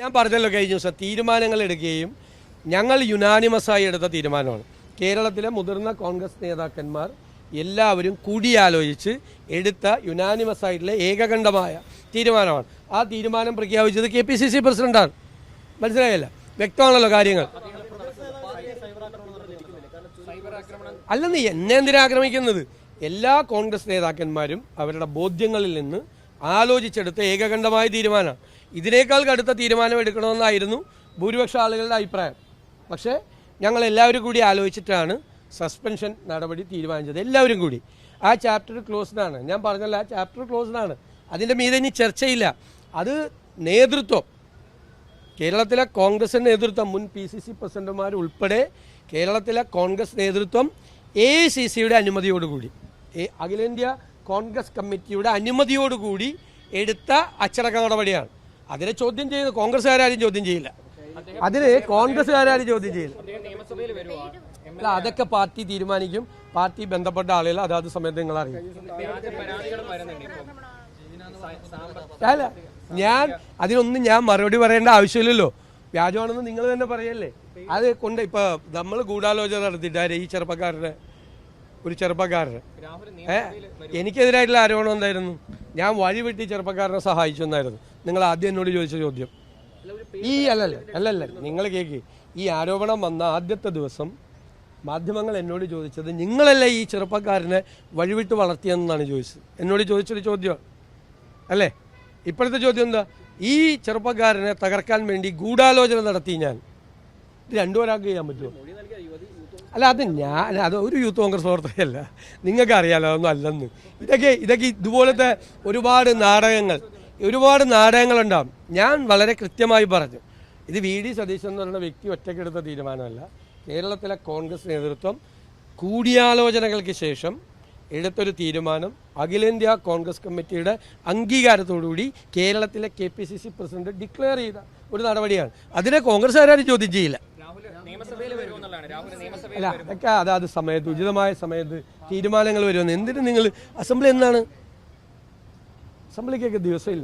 ഞാൻ പറഞ്ഞല്ലോ കഴിഞ്ഞ ദിവസം തീരുമാനങ്ങൾ എടുക്കുകയും ഞങ്ങൾ യുനാനിമസായി എടുത്ത തീരുമാനമാണ്. കേരളത്തിലെ മുതിർന്ന കോൺഗ്രസ് നേതാക്കന്മാർ എല്ലാവരും കൂടിയാലോചിച്ച് എടുത്ത യുനാനിമസ് ആയിട്ടുള്ള ഏകകണ്ഠമായ തീരുമാനമാണ്. ആ തീരുമാനം പ്രഖ്യാപിച്ചത് കെ പി സി സി പ്രസിഡന്റാണ്. മനസ്സിലായല്ല? വ്യക്തമാണല്ലോ കാര്യങ്ങൾ. അല്ലെന്ന് എന്നെ എന്തിനാ ആക്രമിക്കുന്നത്? എല്ലാ കോൺഗ്രസ് നേതാക്കന്മാരും അവരുടെ ബോധ്യങ്ങളിൽ നിന്ന് ആലോചിച്ചെടുത്ത ഏകകണ്ഠമായ തീരുമാനമാണ്. ഇതിനേക്കാൾ കടുത്ത തീരുമാനം എടുക്കണമെന്നായിരുന്നു ഭൂരിപക്ഷ ആളുകളുടെ അഭിപ്രായം. പക്ഷേ ഞങ്ങൾ എല്ലാവരും കൂടി ആലോചിച്ചിട്ടാണ് സസ്പെൻഷൻ നടപടി തീരുമാനിച്ചത്. എല്ലാവരും കൂടി. ആ ചാപ്റ്റർ ക്ലോസ്ഡ് ആണ് ഞാൻ പറഞ്ഞല്ല ആ ചാപ്റ്റർ ക്ലോസ്ഡാണ്. അതിന്റെ മീതെ ഇനി ചർച്ചയില്ല. അത് നേതൃത്വം കേരളത്തിലെ കോൺഗ്രസിന്റെ നേതൃത്വം മുൻ പി സി സി പ്രസിഡന്റുമാരുൾപ്പെടെ കേരളത്തിലെ കോൺഗ്രസ് നേതൃത്വം എ സി സിയുടെ അനുമതിയോടുകൂടി അഖിലേന്ത്യാ കോൺഗ്രസ് കമ്മിറ്റിയുടെ അനുമതിയോടുകൂടി എടുത്ത അച്ചടക്ക നടപടിയാണ്. അതിനെ ചോദ്യം ചെയ്യുന്ന കോൺഗ്രസ്സുകാരും ചോദ്യം ചെയ്യില്ല. അതിന് കോൺഗ്രസ്സുകാരും ചോദ്യം ചെയ്യില്ല. അല്ല അതൊക്കെ പാർട്ടി തീരുമാനിക്കും. പാർട്ടി ബന്ധപ്പെട്ട ആളുകൾ അതാത് സമയത്ത് നിങ്ങൾ അറിയും അല്ല ഞാൻ അതിനൊന്നും ഞാൻ മറുപടി പറയേണ്ട ആവശ്യമില്ലല്ലോ. വ്യാജമാണെന്ന് നിങ്ങൾ തന്നെ പറയല്ലേ? അത് കൊണ്ട് ഇപ്പൊ നമ്മൾ ഗൂഢാലോചന നടത്തിയിട്ട് ഈ ചെറുപ്പക്കാരുടെ ഒരു ചെറുപ്പക്കാരുടെ ഏഹ് എനിക്കെതിരായിട്ടുള്ള ആരോപണം എന്തായിരുന്നു? ഞാൻ വഴി വെട്ടി ചെറുപ്പക്കാരനെ സഹായിച്ചു എന്നായിരുന്നു. നിങ്ങൾ ആദ്യം എന്നോട് ചോദിച്ച ചോദ്യം. ഈ അല്ലല്ല അല്ലല്ല നിങ്ങൾ കേക്ക്. ഈ ആരോപണം വന്ന ആദ്യത്തെ ദിവസം മാധ്യമങ്ങൾ എന്നോട് ചോദിച്ചത് നിങ്ങളല്ലേ ഈ ചെറുപ്പക്കാരനെ വഴിവിട്ട് വളർത്തിയെന്നാണ് ചോദിച്ചത്. എന്നോട് ചോദിച്ചൊരു ചോദ്യമാണ് അല്ലേ? ഇപ്പോഴത്തെ ചോദ്യം എന്താ? ഈ ചെറുപ്പക്കാരനെ തകർക്കാൻ വേണ്ടി ഗൂഢാലോചന നടത്തി ഞാൻ. ഇത് രണ്ടുപേരാൾക്ക് ചെയ്യാൻ പറ്റുമോ? അല്ല അത് ഞാൻ അത് ഒരു യൂത്ത് കോൺഗ്രസ് പ്രവർത്തകയല്ല. നിങ്ങൾക്ക് അറിയാലോ അതൊന്നും അല്ലെന്ന്. ഇതൊക്കെ ഇതൊക്കെ ഇതുപോലത്തെ ഒരുപാട് നാടകങ്ങൾ ഒരുപാട് നാടകങ്ങളുണ്ടാവും. ഞാൻ വളരെ കൃത്യമായി പറഞ്ഞു. ഇത് വി ഡി സതീശൻ എന്ന് പറയുന്ന വ്യക്തി ഒറ്റയ്ക്കെടുത്ത തീരുമാനമല്ല. കേരളത്തിലെ കോൺഗ്രസ് നേതൃത്വം കൂടിയാലോചനകൾക്ക് ശേഷം എടുത്തൊരു തീരുമാനം. അഖിലേന്ത്യാ കോൺഗ്രസ് കമ്മിറ്റിയുടെ അംഗീകാരത്തോടുകൂടി കേരളത്തിലെ K P C C president declare ചെയ്ത ഒരു നടപടിയാണ്. അതിനെ കോൺഗ്രസ് കോൺഗ്രസ്സുകാരും ചോദ്യം ചെയ്യില്ല. അല്ല അതൊക്കെ അതാത് സമയത്ത് ഉചിതമായ സമയത്ത് തീരുമാനങ്ങൾ വരുമെന്ന്. എന്തിനു നിങ്ങൾ അസംബ്ലി എന്നാണ് അസംബ്ലിക്കൊക്കെ ദിവസമില്ല.